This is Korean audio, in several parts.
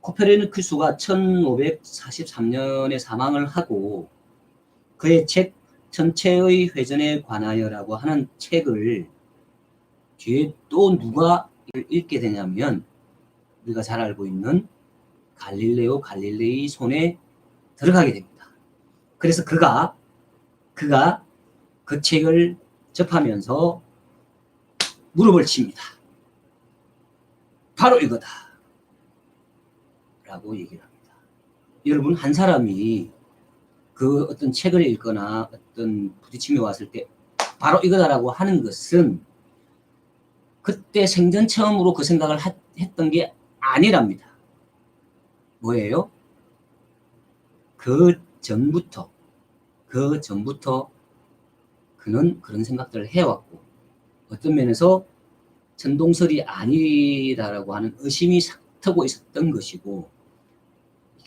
코페르니쿠스가 1543년에 사망을 하고 그의 책 전체의 회전에 관하여라고 하는 책을 뒤에 또 누가 읽게 되냐면 우리가 잘 알고 있는 갈릴레오 갈릴레이 손에 들어가게 됩니다. 그래서 그가 그가 그 책을 접하면서 무릎을 칩니다. 바로 이거다. 라고 얘기를 합니다. 여러분, 한 사람이 그 어떤 책을 읽거나 어떤 부딪힘이 왔을 때 바로 이거다라고 하는 것은 그때 생전 처음으로 그 생각을 하- 했던 게 아니랍니다. 뭐예요? 그 전부터, 그 전부터 그는 그런 생각들을 해왔고, 어떤 면에서 천동설이 아니다라고 하는 의심이 삭트고 있었던 것이고,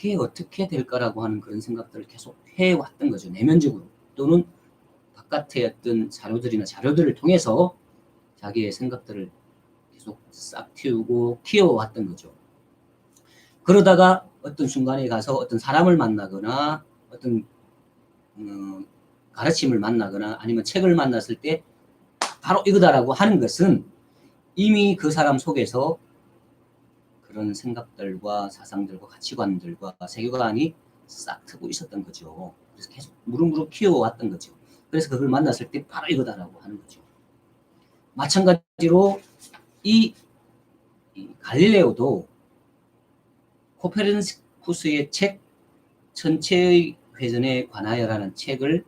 이게 어떻게 될까라고 하는 그런 생각들을 계속 해왔던 거죠. 내면적으로. 또는 바깥의 어떤 자료들이나 자료들을 통해서 자기의 생각들을 계속 싹 틔우고 키워왔던 거죠. 그러다가 어떤 순간에 가서 어떤 사람을 만나거나 어떤 음, 가르침을 만나거나 아니면 책을 만났을 때 바로 이거다라고 하는 것은 이미 그 사람 속에서 그런 생각들과 사상들과 가치관들과 세계관이 싹 트고 있었던 거죠. 그래서 계속 무릎무릎 키워왔던 거죠. 그래서 그걸 만났을 때 바로 이거다라고 하는 거죠. 마찬가지로 이, 이 갈릴레오도 코페르니쿠스의 책 전체의 회전에 관하여라는 책을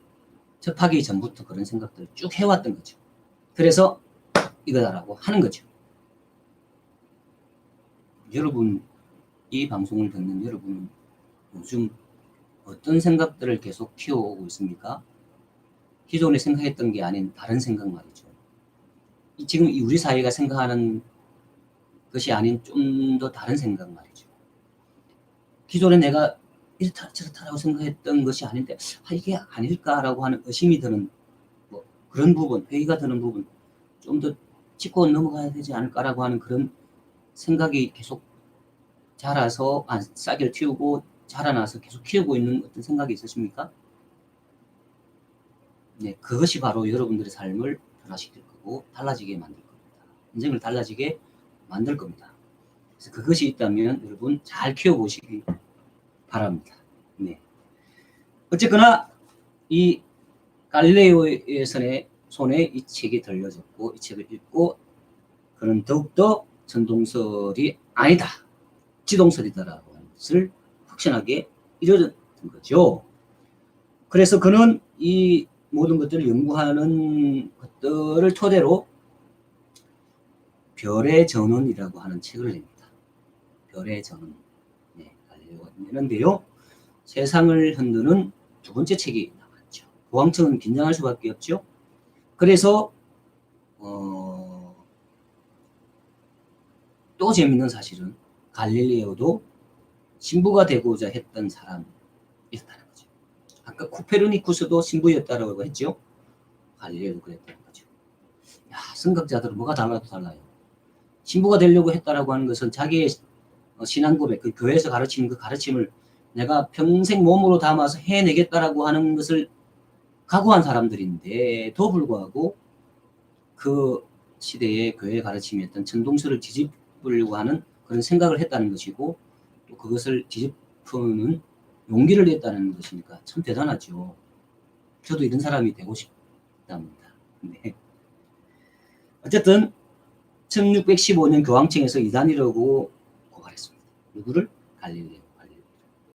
접하기 전부터 그런 생각들을 쭉 해왔던 거죠. 그래서 이거다라고 하는 거죠. 여러분, 이 방송을 듣는 여러분은 요즘 어떤 생각들을 계속 키워오고 있습니까? 기존에 생각했던 게 아닌 다른 생각 말이죠. 이 지금 이 우리 사회가 생각하는 것이 아닌 좀 더 다른 생각 말이죠. 기존에 내가 이렇다 저렇다라고 생각했던 것이 아닌데 아, 이게 아닐까라고 하는 의심이 드는 뭐 그런 부분, 회의가 드는 부분 좀 더 짚고 넘어가야 되지 않을까라고 하는 그런 생각이 계속 자라서 아, 싹을 틔우고 자라나서 계속 키우고 있는 어떤 생각이 있으십니까? 네, 그것이 바로 여러분들의 삶을 변화시킬 거고 달라지게 만들 겁니다. 인생을 달라지게 만들 겁니다. 그래서 그것이 있다면 여러분 잘 키워보시기 바랍니다. 네. 어쨌거나 이 갈릴레오의 손에, 손에 이 책이 들려졌고 이 책을 읽고 그는 더욱더 전동설이 아니다. 지동설이다라고 하는 것을 확신하게 이르렀던 거죠. 그래서 그는 이 모든 것들을 연구하는 것들을 토대로 별의 전원이라고 하는 책을 냅니다. 별의 전원. 네, 내는데요. 세상을 흔드는 두 번째 책이 나왔죠. 보왕청은 긴장할 수밖에 없죠. 그래서 어, 또 재밌는 사실은 갈릴레오도 신부가 되고자 했던 사람이었다는 거죠. 아까 코페르니쿠스도 신부였다라고 했죠. 갈릴레오도 그랬다는 거죠. 야, 생각자들은 뭐가 달라도 달라요. 신부가 되려고 했다라고 하는 것은 자기의 어, 신앙 고백, 그 교회에서 가르치는 그 가르침을 내가 평생 몸으로 담아서 해내겠다라고 하는 것을 각오한 사람들인데도 불구하고 그 시대의 교회 가르침이었던 전동설을 뒤집으려고 하는 그런 생각을 했다는 것이고 또 그것을 뒤집는 용기를 냈다는 것이니까 참 대단하죠. 저도 이런 사람이 되고 싶답니다. 네. 어쨌든 1615년 교황청에서 이단이라고 고발했습니다. 누구를? 갈릴레오.